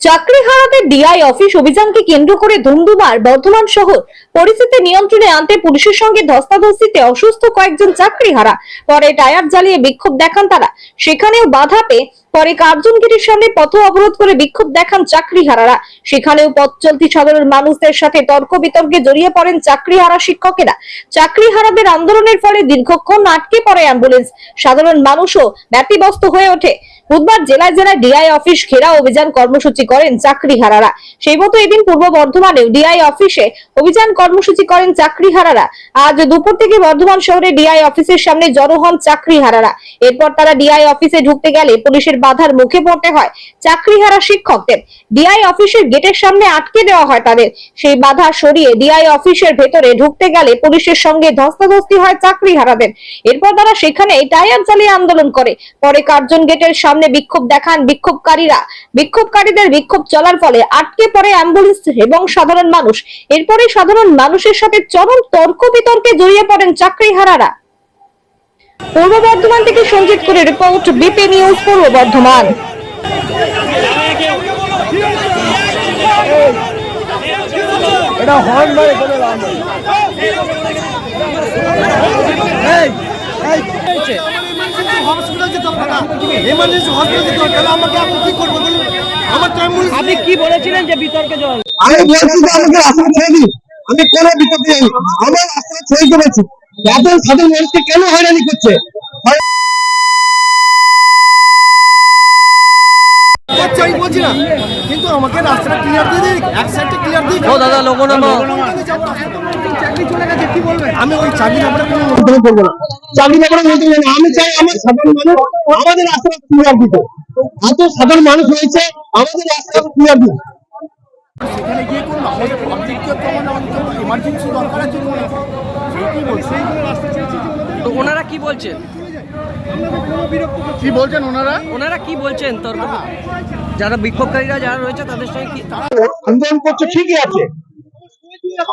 চাকরি হারাতে DI office অভিযানকে কেন্দ্র করে ধুমধুমার বর্ধমান শহর। পরিস্থিতি নিয়ন্ত্রণে আনতে পুলিশের সঙ্গে ধস্তাধস্তিতে অসুস্থ কয়েকজন চাকরি হারা। পরে টায়ার জ্বালিয়ে বিক্ষোভ দেখান তারা। সেখানেও বাধা পেয়ে পরে কার্জনগিরির সামনে পথ অবরোধ করে বিক্ষোভ দেখান চাকরি হারারা। সেখানেও পথ চলতি সাধারণ মানুষদের সাথে তর্ক বিতর্কে জড়িয়ে পড়েন চাকরি হারা শিক্ষকেরা। চাকরি হারাদের আন্দোলনের ফলে দীর্ঘক্ষণ আটকে পড়ে অ্যাম্বুলেন্স। সাধারণ মানুষও ব্যতিব্যস্ত হয়ে ওঠে। বুধবার জেলায় জেলায় ডিআই অফিস ঘেরাও অভিযান কর্মসূচি করেন চাকরি হারারা সেই মতো এদিন পূর্ব বর্ধমানেও ডিআই অফিসে অভিযান কর্মসূচি করেন চাকরি হারারা আজ দুপুর থেকে বর্ধমান শহরে ডিআই অফিসের সামনে জড়ো হন চাকরি হারারা এরপর তারা ডিআই অফিসে ঢুকতে গেলে পুলিশের বাধার মুখে পড়তে হয় চাকরি হারা শিক্ষকদের ডিআই অফিসের গেটের সামনে আটকে দেওয়া হয় তাদের। সেই বাধা সরিয়ে ডিআই অফিসের ভেতরে ঢুকতে গেলে পুলিশের সঙ্গে ধস্তাধস্তি হয় চাকরি হারাদের এরপর তারা সেখানে টায়ার চালিয়ে আন্দোলন করে। পরে কার্জন গেটের সামনে বিক্ষোভ দেখান বিক্ষোভকারীরা। বিক্ষোভকারীদের বিক্ষোভ চলার ফলে আটকে পড়ে অ্যাম্বুলেন্স এবং সাধারণ মানুষ। এরপরে সাধারণ মানুষের সাথে চরম তর্ক বিতর্কে জড়িয়ে পড়েন চাকরি হারারা পূর্ব বর্ধমান থেকে সঞ্জিত করে রিপোর্ট, বিপি নিউজ, পূর্ব বর্ধমান। এই হসপিটাল যেতে হবে না। এমার্জেন্সি হসপিটাল যেতে হবে। তাহলে আমাকে আপনি কি করব বলুন? আমার তো অ্যাম্বুলেন্স আপনি কি বলেছিলেন যে বিতর্কে জল? আমি বলছি যে আমাকে রাস্তা ছেড়ে দিন। আমি কেন বিপদ যাই আমার রাস্তা ছেড়ে করেছি এত সাধারণ মানুষকে কেন হয়রানি করছে? আচ্ছা আমি বলছি না। কিন্তু আমাকে রাস্তাটা ক্লিয়ার দিয়ে দিক এক সাইডটা ক্লিয়ার দিক। ও দাদা নামা। চাকরি চলে গেছে কি বলবেন আমি ওই চাকরি ব্যাপারে কোনো মন্তব্য করব না। চাকরি ব্যাপারে মন্তব্য না আমি চাই আমার সাধারণ মানুষ আমাদের রাস্তাটা ক্লিয়ার দিতে। এত সাধারণ মানুষ হয়েছে আমাদের রাস্তাটা ক্লিয়ার দিতে। সেখানে গিয়ে করুন আমাদের পাবলিককে তো অন্তত দরকার আছে সেইটাই বলছি? তো ওনারা কি বলছেন? কি বলছেন ওনারা? ওনারা কি বলছেন? তর্ক যারা বিক্ষোভকারীরা যারা রয়েছে তাদের সঙ্গে আন্দোলন করছে ঠিকই আছে।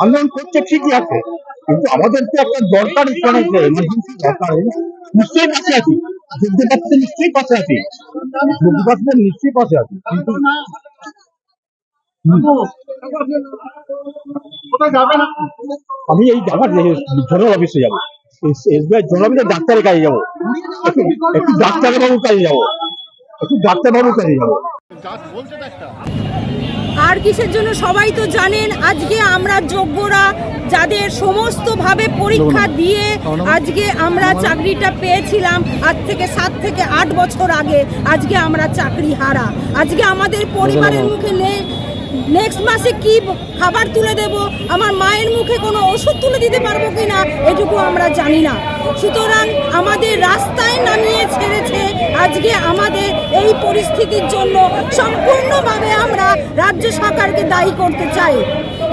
আন্দোলন করছে ঠিকই আছে। কিন্তু আমাদের তো একটা দরকার এমার্জেন্সি দরকার নিশ্চয়ই পাশে আছি। যুদ্ধ পাচ্ছে নিশ্চয়ই পাশে আছি। যুদ্ধ পাচ্ছে নিশ্চয়ই পাশে আছি। কিন্তু আমি এই যাবার জোনাল অফিসে যাব। এসবিআই জোনাল অফিসে ডাক্তারের কাছে যাব। একটু ডাক্তারবাবুর কাজে যাব। একটু ডাক্তারবাবুর কাছে যাব। আর কিসের জন্য সবাই তো জানেন আজকে আমরা যোগ্যরা যাদের সমস্তভাবে পরীক্ষা দিয়ে আজকে আমরা চাকরিটা পেয়েছিলাম আজ থেকে সাত থেকে আট বছর আগে। আজকে আমরা চাকরি হারা। আজকে আমাদের পরিবারের মুখে নেই। নেক্সট মাসে কি খাবার তুলে দেব? আমার মায়ের মুখে কোনো ওষুধ তুলে দিতে পারব কিনা? এটুকু আমরা জানি না। সুতরাং আমাদের রাস্তায় নামিয়ে ছেড়েছে আজকে আমাদের এই পরিস্থিতির জন্য সম্পূর্ণভাবে আমরা রাজ্য সরকারকে দায়ী করতে চাই।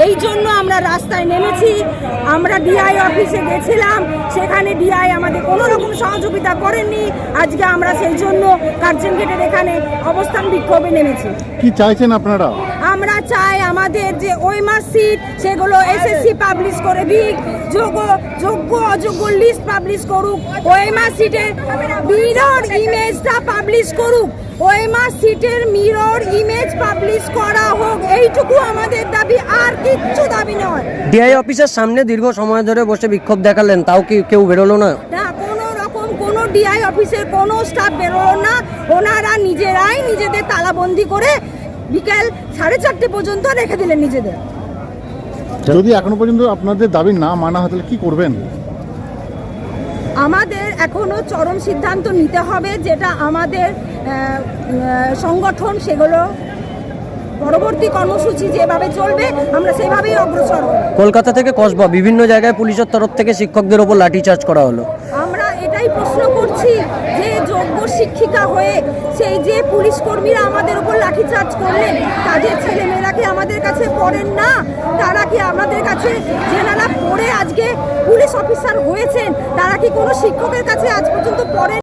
এই জন্য আমরা রাস্তায় নেমেছি। আমরা ডিআই অফিসে গেছিলাম। সেখানে ডিআই আমাদের কোনো রকম সহযোগিতা করেননি। আজকে আমরা সেই জন্য কার্জন গেটের এখানে অবস্থান বিক্ষোভে নেমেছি। কি চাইছেন আপনারা? আমরা চাই আমাদের যে ওয়েমার সিট সেগুলো এসএসসি পাবলিশ করে দিক। যোগ্য যোগ্য অযোগ্য লিস্ট পাবলিশ করুক। ওয়েমার সিটের মিরর ইমেজটা পাবলিশ করুক। ওয়েমার সিটের মিরর ইমেজ পাবলিশ করা হোক। এইটুকু আমাদের দাবি আর কিচ্ছু দাবি নয়। ডিআই অফিসের সামনে দীর্ঘ সময় ধরে বসে বিক্ষোভ দেখালেন তাও কি কেউ বেরোলো না? না কোনো রকম কোনো ডিআই অফিসের কোনো স্টাফ বেরোলো না। ওনারা নিজেরাই নিজেদের তালাবন্দি করে বিকেল সাড়ে চারটে পর্যন্ত রেখে দিলেন নিজেদের। যদি এখনও পর্যন্ত আপনাদের দাবি না মানা হয় তাহলে কি করবেন? আমাদের এখনও চরম সিদ্ধান্ত নিতে হবে যেটা আমাদের সংগঠন সেগুলো পরবর্তী কর্মসূচি যেভাবে চলবে আমরা সেভাবেই অগ্রসর কলকাতা থেকে কসবা বিভিন্ন জায়গায় পুলিশের তরফ থেকে শিক্ষকদের ওপর লাঠিচার্জ করা হলো। আমরা এটাই প্রশ্ন করছি যে যোগ্য শিক্ষিকা হয়ে সেই যে পুলিশ কর্মীরা আমাদের উপর লাঠিচার্জ করলেন, তাদের ছেলেমেয়েরা কি আমাদের কাছে পড়েন না? তারা কি আমাদের কাছে যেনারা পড়ে আজকে পুলিশ অফিসার হয়েছেন, তারা কি কোনো শিক্ষকের কাছে আজ পর্যন্ত পড়েন